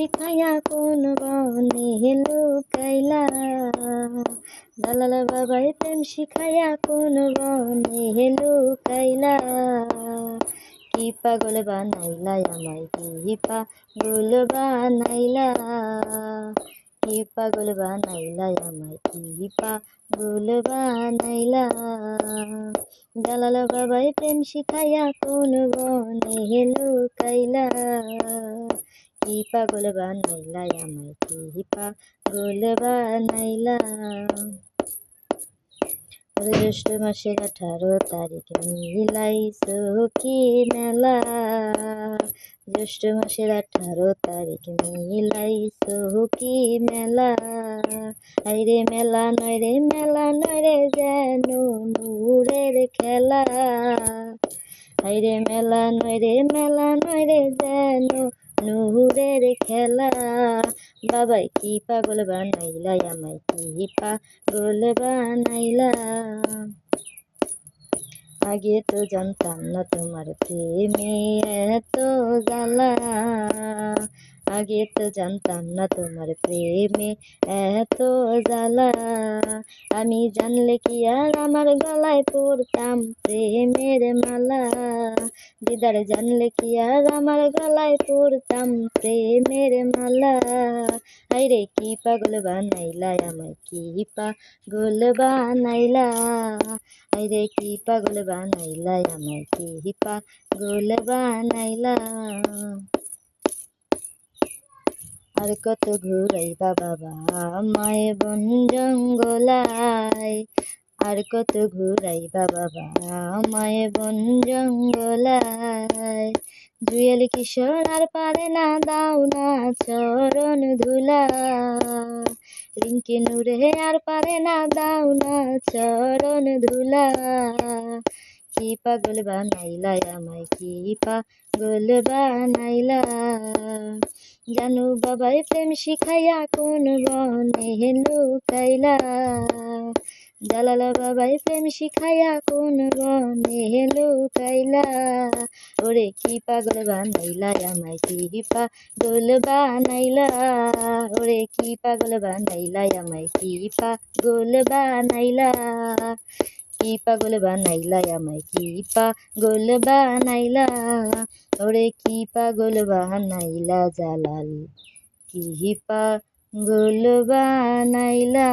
শিখাইয়া কোন বনে লুকাইলা। দালাল বাবাই প্রেম শিখাইয়া কোন বনে লুকাইলা। কি পাগল বানাইলা আমায়, কি পাগল বানাইলা। কি পাগল বানাইলা আমায়, কি পাগল বানাইলা। দালাল বাবাই প্রেম শিখাইয়া কোন বনে লুকাইলা। কি পাগল বানাইলা আমায় কি পাগল বানাইলা জ্যৈষ্ঠ মাসের আঠারো তারিখ মিলাইছো কি মেলা জ্যৈষ্ঠ মাসের আঠারো তারিখ মিলাইছো কি মেলা আইরে মেলা নয় মেলা নয় রে যেন নূরের খেলা আইরে মেলা নয় মেলা নয় রে যেন নূরের খেলা। বাবাই কি পাগল বানাইলা, আমায় কি পাগল বানাইলা? আগে তো জানতাম না তোমার প্রেমে এত জ্বালা। আগে তো জানতাম না তোমার প্রেমে এত জ্বালা আমি জানলে কি আর আমার গলায় পড়তাম প্রেমের মালা দিদার জানলে কি আর আমার গলায় পড়তাম প্রেমের মালা আইরে কি পাগল বানাইলা আমায় কি পাগল বানাইলা আইরে কি পাগল বানাইলা আমায় কি পাগল বানাইলা আর কত ঘুরাইবা বাবা মায়ে বন জঙ্গলায়। আর কত ঘুরাইবা বাবা মায়ে বন জঙ্গলায়। জুয়েল কিশোর আর পারে না, দাও না চরণ ধুলা। রিঙ্কি নূরে আর পারে না, দাও না চরণ ধুলা। কি পাগল বানাইলা আমায়, কি পাগল বানাইলা? জানু বাবাই প্রেম শিখাইয়া কোন বনে লুকাইলা? জালালা বাবাই প্রেম শিখাইয়া কোন বনে লুকাইলা? ওরে কি পাগল বানাইলা, আমায় কি পাগল বানাইলা? ওরে কি পাগল বানাইলা, আমায় কি পাগল বানাইলা? কি পাগল বানাইলা আমায়, কি পাগল বানাইলা? ওরে কি পাগল বানাইলা জালাল? কি পাগল বানাইলা?